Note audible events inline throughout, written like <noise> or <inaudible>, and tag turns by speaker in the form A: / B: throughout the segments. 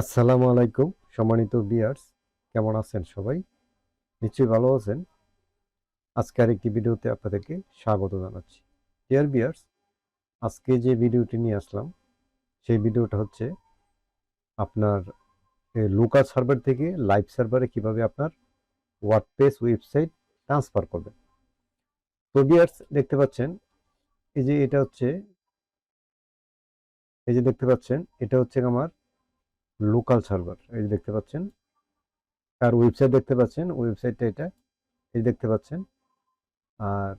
A: আসসালামু আলাইকুম, সম্মানিত বিয়ার্স কেমন আছেন সবাই? নিশ্চয়ই ভালো আছেন। আজকে আরেকটি ভিডিওতে আপনাদেরকে স্বাগত জানাচ্ছি। ডিয়ার বিয়ার্স আজকে যে ভিডিওটি নিয়ে আসলাম, সেই ভিডিওটা হচ্ছে আপনার লোকাল সার্ভার থেকে লাইভ সার্ভারে কীভাবে আপনার ওয়ার্ডপ্রেস ওয়েবসাইট ট্রান্সফার করবেন। তো বিয়ার্স দেখতে পাচ্ছেন, এই যে এটা হচ্ছে, এই যে দেখতে পাচ্ছেন, এটা হচ্ছে আমার লোকাল সার্ভার এই দেখতে পাচ্ছেন। তার ওয়েবসাইট দেখতে পাচ্ছেন ওয়েবসাইটটা এটা, এই দেখতে পাচ্ছেন। আর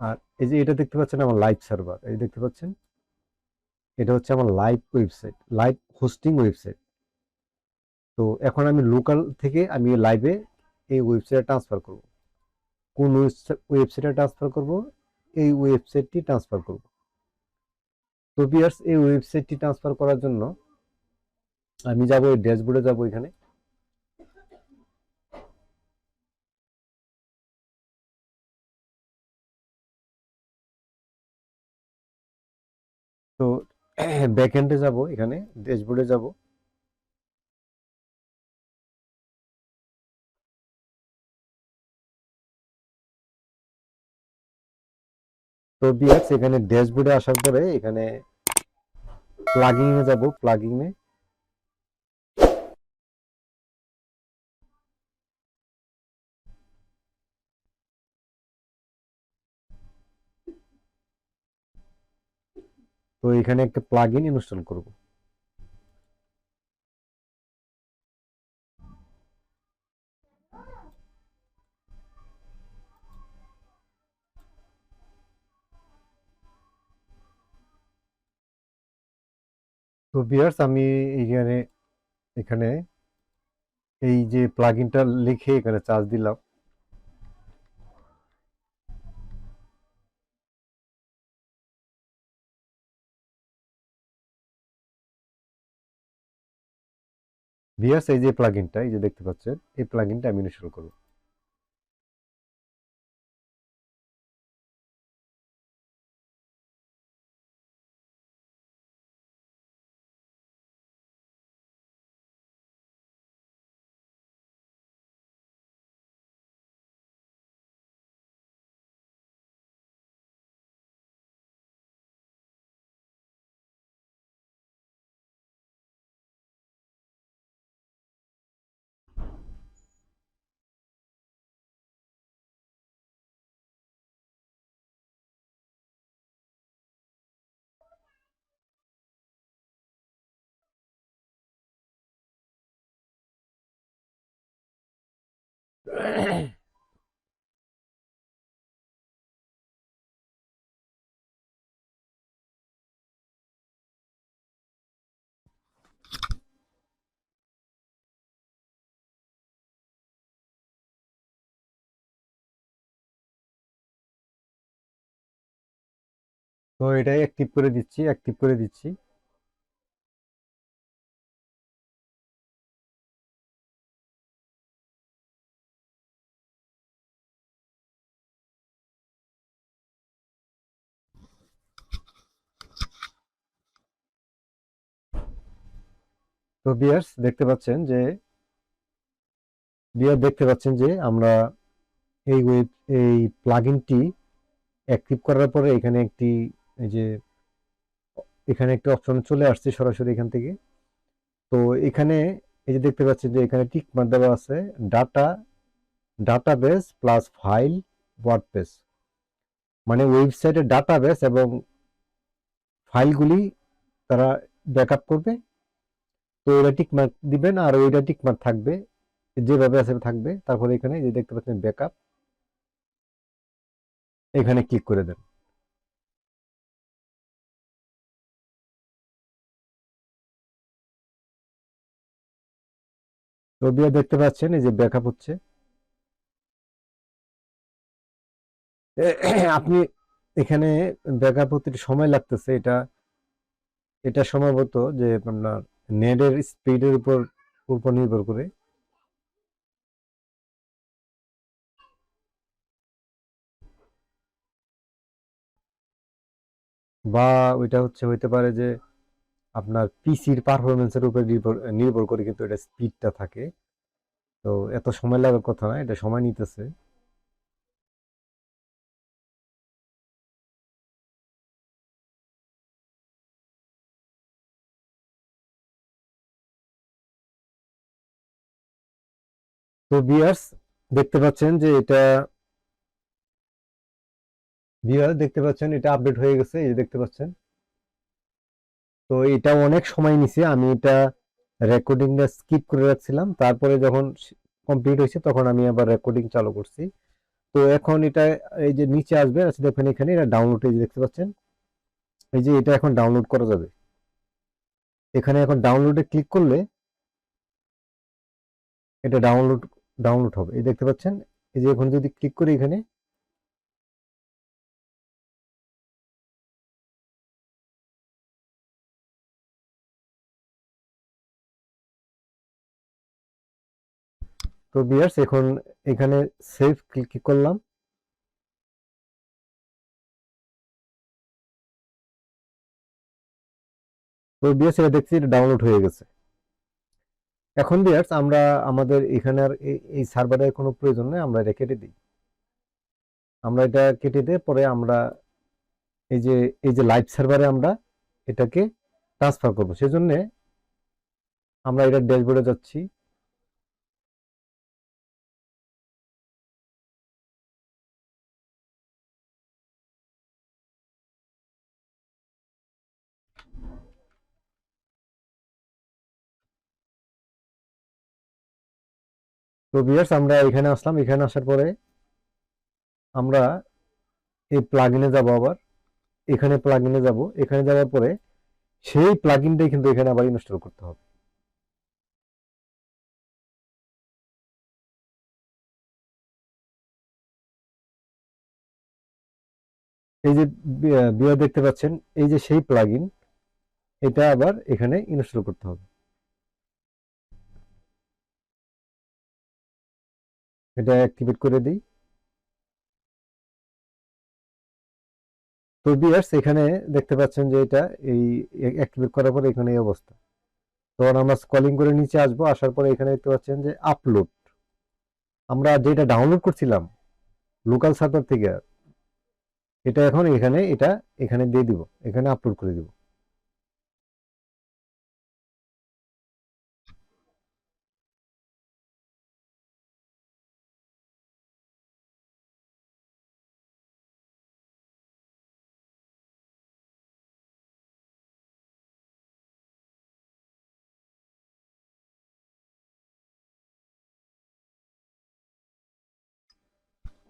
A: আর এই যে এটা দেখতে পাচ্ছেন আমার লাইভ সার্ভার এই দেখতে পাচ্ছেন। এটা হচ্ছে আমার live website live hosting website তো এখন আমি লোকাল থেকে আমি লাইভে এই ওয়েবসাইটে ট্রান্সফার করব। কোন ওয়েবসাইটে ট্রান্সফার করব? এই ওয়েবসাইটটি ট্রান্সফার করব। তো বিয়ার্স এই ওয়েবসাইটটি ট্রান্সফার করার জন্য আমি যাব, এই ড্যাশবোর্ডে যাব এখানে। তো <clears throat> ব্যাকএন্ডে যাব, এখানে ড্যাশবোর্ডে যাব। তো বিয়ার্স এখানে ড্যাশবোর্ডে আসার পরে এখানে প্লাগিং এ যাব প্লাগিং এ। তো এখানে একটা প্লাগইন ইনস্টল করব। তো বিয়ার্স আমি এখানে এখানে এই যে প্লাগইনটা লিখে এখানে চার্জ দিলাম। ভিএস এই যে প্লাগইনটা এই যে দেখতে পাচ্ছেন, এই প্লাগইনটা আমি ইনস্টল করব। তো এটাই অ্যাক্টিভ করে দিচ্ছি অ্যাক্টিভ করে দিচ্ছি। তো বিয়ার্স, দেখতে পাচ্ছেন যে, বিয়ার দেখতে পাচ্ছেন যে, আমরা এই ওয়েব এই প্লাগইনটি অ্যাক্টিভ করার পরে এখানে একটি, এই যে, এখানে একটা অপশন চলে আসছে সরাসরি এখান থেকে। তো এখানে এই যে দেখতে পাচ্ছেন যে, এখানে টিক মার দেওয়া আছে data database plus file WordPress মানে ওয়েবসাইটের ডাটাবেস এবং ফাইলগুলি তারা ব্যাকআপ করবে। তো এটা টিক দিবেন আর ওইটা টিক মার্ক থাকবে। যেভাবে আছে থাকবে। তারপরে এখানে যে দেখতে পাচ্ছেন ব্যাকআপ। এখানে ক্লিক করে দেন। বিয়ে দেখতে পাচ্ছেন এই যে ব্যাকআপ হচ্ছে। <clears throat> আপনি এখানে ব্যাকআপ হতে সময় লাগতেছে। এটা এটা সম্ভবত যে আপনার নেটের স্পিডের উপর উপর নির্ভর করে। বা ওইটা হচ্ছে, হইতে পারে যে আপনার পিসির পারফরমেন্সের উপর নির্ভর নির্ভর করে কিন্তু এটা স্পিডটা থাকে। তো এত সময় লাগার কথা না, এটা সময় নিতেছে। তো বিয়ার্স দেখতে পাচ্ছেন যে এটা বিয়ার দেখতে পাচ্ছেন, এটা আপডেট হয়ে গেছে, এই দেখতে পাচ্ছেন। তো এটা অনেক সময় নিছে, আমি এটা রেকর্ডিংটা স্কিপ করে রাখছিলাম, তারপরে যখন কমপ্লিট হয়েছে তখন আমি আবার রেকর্ডিং চালু করছি। তো এখন এটা এই যে নিচে আসবে আচ্ছা দেখেন এখানে, এটা ডাউনলোড এই দেখতে পাচ্ছেন। এই যে এটা এখন ডাউনলোড করা যাবে। এখানে এখন ডাউনলোডে ক্লিক করলে এটা ডাউনলোড ডাউনলোড হবে। এই দেখতে পাচ্ছেন? এই যে এখন যদি ক্লিক করি এখানে, তো বিয়ার্স এখন এখানে সেভ ক্লিক করলাম। তো বিয়ার্স এটা দেখছি এটা ডাউনলোড হয়ে গেছে। এখন বিয়ার্স আমরা আমাদের এখানে আর এই- সার্ভারের কোনো প্রয়োজন নেই, আমরা এটা কেটে দিই। আমরা এটা কেটে দিয়ে পরে আমরা এই যে এই যে লাইভ সার্ভারে আমরা এটাকে ট্রান্সফার করব। সেজন্য আমরা এটা ড্যাশবোর্ডে যাচ্ছি। তো ভিউয়ার্স আমরা এখানে আসলাম। এখানে আসার পরে আমরা এই প্লাগইনে যাব আবার। এখানে প্লাগইনে যাব। এখানে যাওয়ার পরে সেই প্লাগইনটাই কিন্তু এখানে আবার ইনস্টল করতে হবে। এই যে বিয়ার দেখতে পাচ্ছেন, এই যে সেই প্লাগইন এটা আবার এখানে ইনস্টল করতে হবে। এটা অ্যাক্টিভেট করে দিই। তো বিয়ার্স এখানে দেখতে পাচ্ছেন যে এটা এই অ্যাক্টিভেট করার পরে এখানে এই অবস্থা। তখন আমরা স্কলিং করে নিচে আসব, আসার পরে এখানে দেখতে পাচ্ছেন যে আপলোড আমরা যেটা ডাউনলোড করছিলাম লোকাল সার্ভার থেকে, এটা এখন এখানে, এটা এখানে দিয়ে দিব, এখানে আপলোড করে দিব।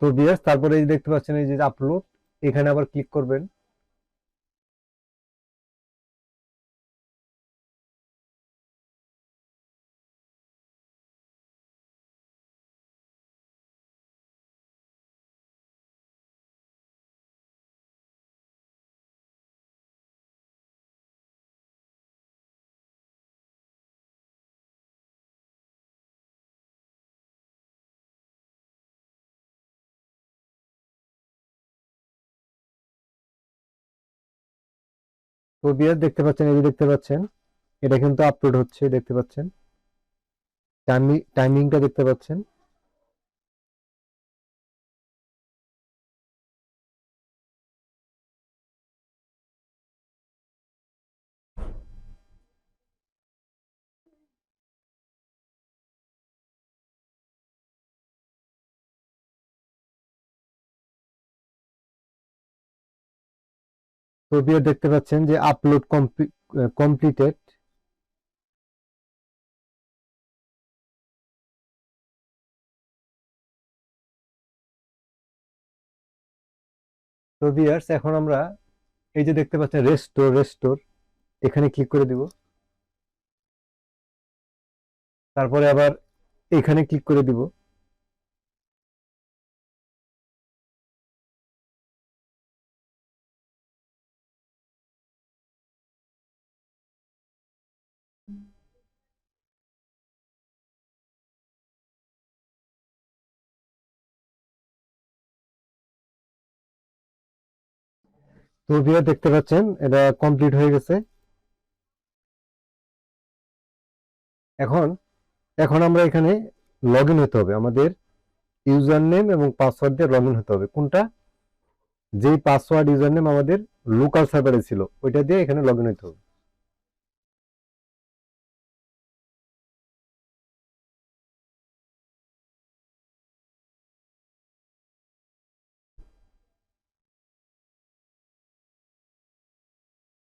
A: তো বিয়ার্স তারপরে এই দেখতে পাচ্ছেন এই যে আপলোড এখানে আবার ক্লিক করবেন। তো দেখতে পাচ্ছেন, এই যে দেখতে পাচ্ছেন, এটা কিন্তু আপলোড হচ্ছে, দেখতে পাচ্ছেন। টাইমিংটা দেখতে পাচ্ছেন। তো দেখতে পাচ্ছেন যে আপলোড কমপ্লিটেড তো ভিউয়ার্স এখন আমরা এই যে দেখতে পাচ্ছেন রেস্টোর রেস্টোর এখানে ক্লিক করে দিব। তারপরে আবার এখানে ক্লিক করে দিব। তো ভিউয়ার দেখতে পাচ্ছেন, এটা কমপ্লিট হয়ে গেছে। এখন এখন আমরা এখানে লগ হতে হবে। আমাদের ইউজার নেম এবং পাসওয়ার্ড দিয়ে লগ হতে হবে। কোনটা? যেই পাসওয়ার্ড ইউজার নেম আমাদের লোকাল সার্ভারে ছিল, ওইটা দিয়ে এখানে লগ হতে হবে।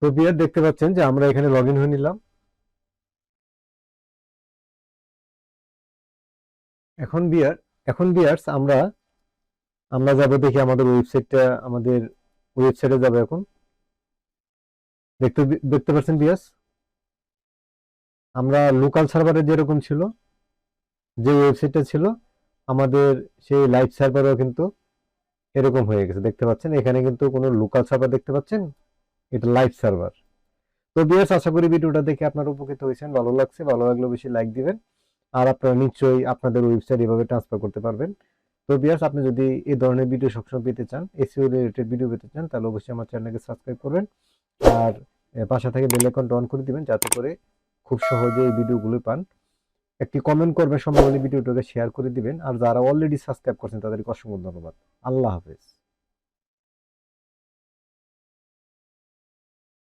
A: তো বিয়ার দেখতে পাচ্ছেন যে আমরা এখানে লগ ইন হয়ে নিলাম। এখন বিয়ার এখন বিয়ার্স আমরা আমরা যাব দেখি আমাদের ওয়েবসাইটটা আমাদের ওয়েবসাইটে যাব এখন। দেখতে দেখতে পাচ্ছেন বিয়ার্স আমরা লোকাল সার্ভারে যেরকম ছিল, যে ওয়েবসাইটটা ছিল, আমাদের সেই লাইভ সার্ভারও কিন্তু এরকম হয়ে গেছে। দেখতে পাচ্ছেন, এখানে কিন্তু কোনো লোকাল সার্ভার দেখতে পাচ্ছেন? এটা লাইভ সার্ভার তো বিয়ার্স আশা করি ভিডিওটা দেখে আপনারা উপকৃত হয়েছেন। ভালো লাগছে, ভালো লাগলে বেশি লাইক দিবেন। আর আপনারা নিশ্চয়ই আপনাদের ওয়েবসাইট এভাবে ট্রান্সফার করতে পারবেন। তো বিয়ার্স আপনি যদি এই ধরনের ভিডিও সবসময় পেতে চান এসিও রিলেটেড ভিডিও পেতে চান, তাহলে অবশ্যই আমার চ্যানেলকে সাবস্ক্রাইব করবেন। আর পাশে থেকে বেল আইকনটা অন করে দিবেন, যাতে করে খুব সহজে এই ভিডিওগুলো পান। একটি কমেন্ট করবেন সম্ভব হলে ভিডিওটাকে শেয়ার করে দিবেন। আর যারা অলরেডি সাবস্ক্রাইব করছেন, তাদেরকে অসংখ্য ধন্যবাদ। আল্লাহ হাফেজ।